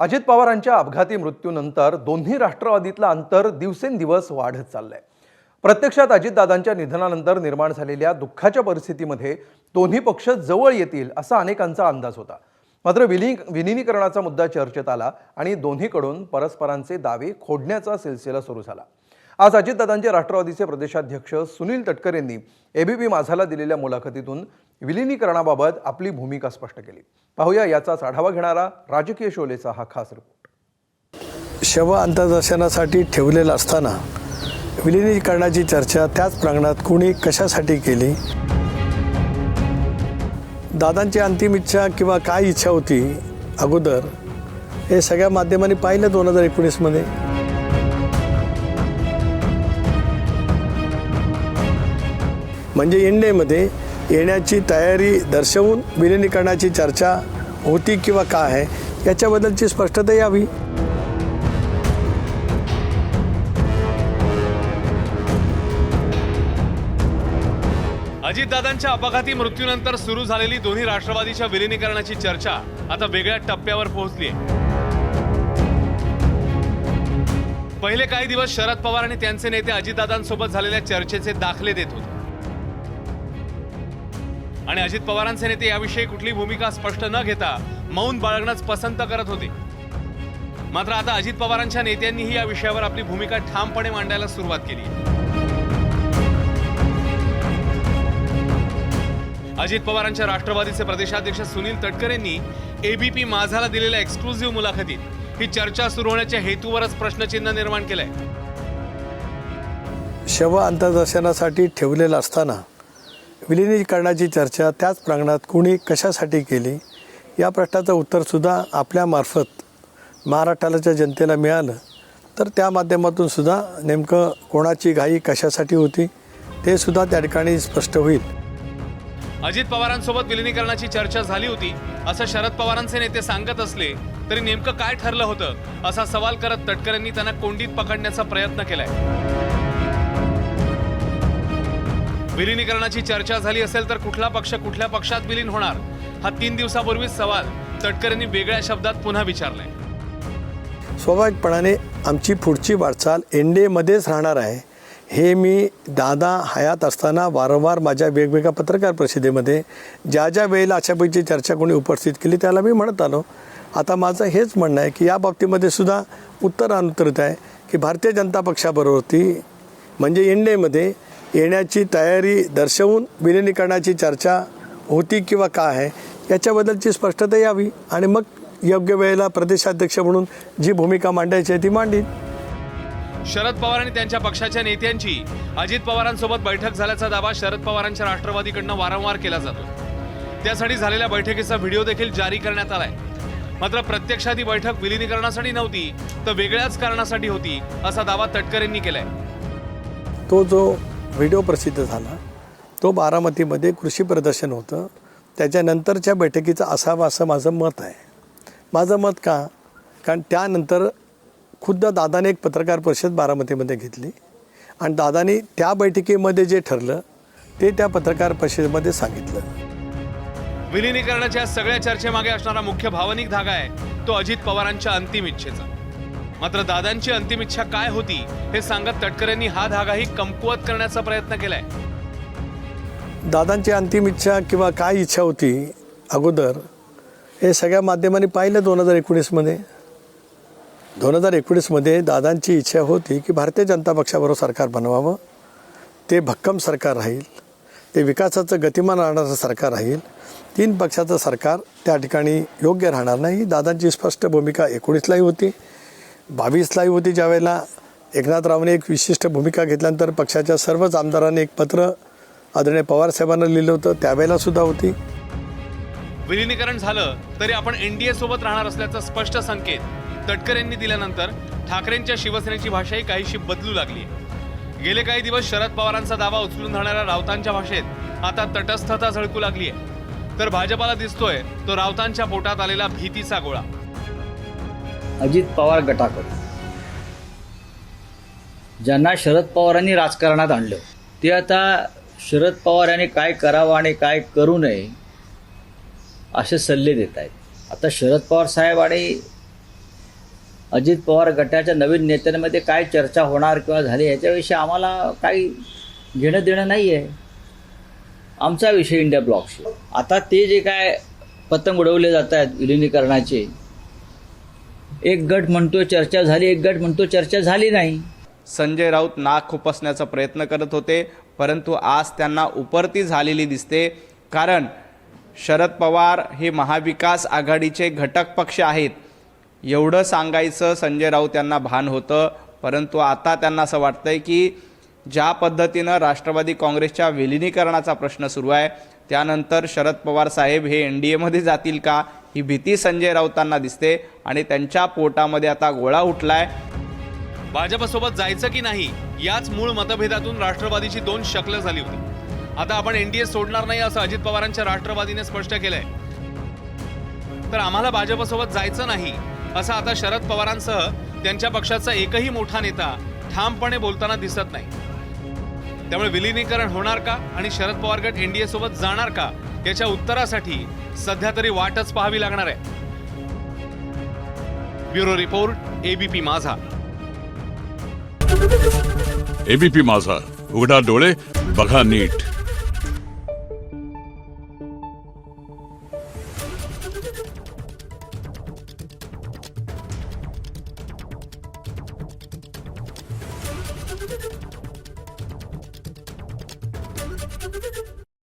अजित पवारांच्या अपघाती मृत्यूनंतर दोन्ही राष्ट्रवादीतलं अंतर दिवसेंदिवस वाढत चाललंय. प्रत्यक्षात अजितदादांच्या निधनानंतर निर्माण झालेल्या दुःखाच्या परिस्थितीमध्ये दोन्ही पक्ष जवळ येतील असा अनेकांचा अंदाज होता. मात्र विली विलिनीकरणाचा मुद्दा चर्चेत आला आणि दोन्हीकडून परस्परांचे दावे खोडण्याचा सिलसिला सुरू झाला. आज अजितदादांचे राष्ट्रवादीचे प्रदेशाध्यक्ष सुनील तटकर यांनी एबीपी माझाला दिलेल्या मुलाखतीतून विलिनीकरणाबाबत आपली भूमिका स्पष्ट केली. पाहूया याचाच आढावा घेणारा राजकीय शोलेचा हा खास रिपोर्ट शव अंतर्दर्शनासाठी ठेवलेलं असताना विलिनीकरणाची चर्चा त्याच प्रांगणात कुणी कशासाठी केली? दादांची अंतिम इच्छा किंवा काय इच्छा होती अगोदर? हे सगळ्या माध्यमांनी पाहिलं दोन हजार एकोणीसमध्ये म्हणजे इंडियामध्ये येण्याची तयारी दर्शवून विलिनीकरणाची चर्चा होती किंवा काय आहे याच्याबद्दलची स्पष्टता यावी. अजितदादांच्या अपघाती मृत्यूनंतर सुरू झालेली दोन्ही राष्ट्रवादीच्या विलिनीकरणाची चर्चा आता वेगळ्या टप्प्यावर पोहोचली आहे. पहिले काही दिवस शरद पवार आणि त्यांचे नेते अजितदादांसोबत झालेल्या चर्चेचे दाखले देत होते. आणि अजित पवारांचे नेते याविषयी कुठली भूमिका स्पष्ट न घेता मौन बाळगणंच पसंत करत होते. मात्र आता अजित पवारांच्या नेत्यांनीही या विषयावर आपली भूमिका ठामपणे मांडायला सुरुवात केली. अजित पवारांच्या राष्ट्रवादीचे प्रदेशाध्यक्ष सुनील तटकरेंनी एबीपी माझाला दिलेल्या एक्सक्लुझिव्ह मुलाखतीत ही चर्चा सुरू होण्याच्या हेतूवरच प्रश्नचिन्ह निर्माण केलंय. शव अंतर्दर्शनासाठी ठेवलेलं असताना विलिनीकरणाची चर्चा त्याच प्रांगणात कुणी कशासाठी केली या प्रश्नाचं उत्तरसुद्धा आपल्यामार्फत महाराष्ट्राच्या जनतेला मिळालं. तर त्या माध्यमातून सुद्धा नेमकं कोणाची घाई कशासाठी होती ते सुद्धा त्या ठिकाणी स्पष्ट होईल. अजित पवारांसोबत विलिनीकरणाची चर्चा झाली होती. असं शरद पवारांचे नेते सांगत असले तरी नेमकं काय ठरलं होतं असा सवाल करत तटकर त्यांना कोंडीत पकडण्याचा प्रयत्न केलाय. विलिनीकरणाची चर्चा झाली असेल तर कुठला पक्ष कुठल्या पक्षात विलीन होणार? हा तीन दिवसापूर्वीच सवाल तटकरेंनी वेगळ्या शब्दात पुन्हा विचारलाय स्वाभाविकपणाने आमची पुढची वाटचाल एन डी एमध्येच राहणार आहे. हे मी दादा हयात असताना वारंवार माझ्या वेगवेगळ्या पत्रकार परिषदेमध्ये ज्या ज्या वेळेला अशापैकी चर्चा कोणी उपस्थित केली त्याला मी म्हणत आलो. आता माझं हेच म्हणणं आहे की या बाबतीमध्ये सुद्धा उत्तर अनुत्तरित आहे की भारतीय जनता पक्षाबरोबरती म्हणजे एन डी एमध्ये येण्याची तयारी दर्शवून विलिनीकरणाची चर्चा होती किंवा काय आहे याच्याबद्दलची स्पष्टता यावी आणि मग योग्य वेळेला प्रदेशाध्यक्ष म्हणून जी भूमिका मांडायची आहे ती मांडीन. शरद पवार आणि त्यांच्या पक्षाच्या नेत्यांची अजित पवारांसोबत बैठक झाल्याचा दावा शरद पवारांच्या राष्ट्रवादीकडनं वारंवार केला जातो. त्यासाठी झालेल्या बैठकीचा व्हिडिओ देखील जारी करण्यात आलाय. मात्र प्रत्यक्षात ही बैठक विलिनीकरणासाठी नव्हती तर वेगळ्याच कारणासाठी होती असा दावा तटकर यांनी केलाय. तो जो व्हिडिओ प्रसिद्ध झाला. तो बारामतीमध्ये कृषी प्रदर्शन होतं. त्याच्यानंतरच्या बैठकीचा असावा असं माझं मत आहे. माझं मत का? कारण त्यानंतर खुद्द दादाने एक पत्रकार परिषद बारामतीमध्ये घेतली. आणि दादाने त्या बैठकीमध्ये जे ठरलं ते त्या पत्रकार परिषदेमध्ये सांगितलं. विलिनीकरणाच्या सगळ्या चर्चेमागे असणारा मुख्य भावनिक धागा आहे तो अजित पवारांच्या अंतिम इच्छेचा. मात्र दादांची अंतिम इच्छा काय होती हे सांगत तटकरेंनी हा धागाही कमकुवत करण्याचा प्रयत्न केलाय. दादांची अंतिम इच्छा किंवा काय इच्छा होती अगोदर हे सगळ्या माध्यमांनी पाहिलं दोन हजार एकोणीसमध्ये दोन हजार एकोणीसमध्ये दादांची इच्छा होती की भारतीय जनता पक्षाबरोबर सरकार बनवावं. ते भक्कम सरकार राहील. ते विकासाचं गतिमान राहणारं सरकार राहील. तीन पक्षाचं सरकार त्या ठिकाणी योग्य राहणार नाही. दादांची स्पष्ट भूमिका एकोणीसलाही होती. बावीसलाही होती ज्यावेळेला. एकनाथरावने एक विशिष्ट भूमिका घेतल्यानंतर पक्षाच्या सर्वच आमदारांनी एक पत्र आदरणीय पवारसाहेबांना लिहिलं होतं. त्यावेळेला सुद्धा होती. विलिनीकरण झालं तरी आपण एनडीए सोबत राहणार असल्याचा स्पष्ट संकेत तटकर यांनी दिल्यानंतर ठाकरेंच्या शिवसेनेची भाषाही काहीशी बदलू लागली. गेले काही दिवस शरद पवारांचा दावा उचलून धरणाऱ्या राऊतांच्या भाषेत आता तटस्थता झळकू लागली आहे तर भाजपाला दिसतोय तो राऊतांच्या पोटात आलेला भीतीचा गोळा. अजित पवार गटाकडून. ज्यांना शरद पवारांनी राजकारणात आणलं. ते आता शरद पवार यांनी काय करावं आणि काय करू नये असे सल्ले देत आहेत. आता शरद पवार साहेब आणि अजित पवार गटाच्या नवीन नेत्यांमध्ये काय चर्चा होणार किंवा झाली याच्याविषयी आम्हाला काही घेणं देणं नाही आहे आमचा विषय इंडिया ब्लॉकशी. आता ते जे काय पतंग उडवले जात आहेत विलिनीकरणाचे एक गट म्हणतो चर्चा झाली एक गट म्हणतो चर्चा झाली नाही. संजय राऊत नाक खुपसण्याचा प्रयत्न करत होते परंतु आज त्यांना उपरती झालेली दिसते. कारण शरद पवार हे महाविकास आघाडीचे घटक पक्ष आहेत. एवढं सांगायचं संजय राऊत यांना भान होतं परंतु आता त्यांना असं वाटतंय की ज्या पद्धतीनं राष्ट्रवादी काँग्रेसच्या विलिनीकरणाचा प्रश्न सुरू आहे त्यानंतर शरद पवार साहेब हे एन डी एमध्ये जातील का? ही भीती संजय राऊतांना दिसते आणि त्यांच्या पोटामध्ये आता गोळा उठलाय. भाजपसोबत जायचं की नाही याच मूळ मतभेदातून राष्ट्रवादीची दोन शकलं झाली होती. आता आपण एनडीए सोडणार नाही असं अजित पवारांच्या राष्ट्रवादीने स्पष्ट केलंय. तर आम्हाला भाजपसोबत जायचं नाही असं आता शरद पवारांसह त्यांच्या पक्षाचा एकही मोठा नेता ठामपणे बोलताना दिसत नाही. त्यामुळे विलिनीकरण होणार का आणि शरद पवार गट एनडीए सोबत जाणार का त्याच्या उत्तरासाठी सध्या तरी वाटच पाहावी लागणार आहे. Bureau report ABP Majha. ABP Majha. उघडा डोळे बघा नीट.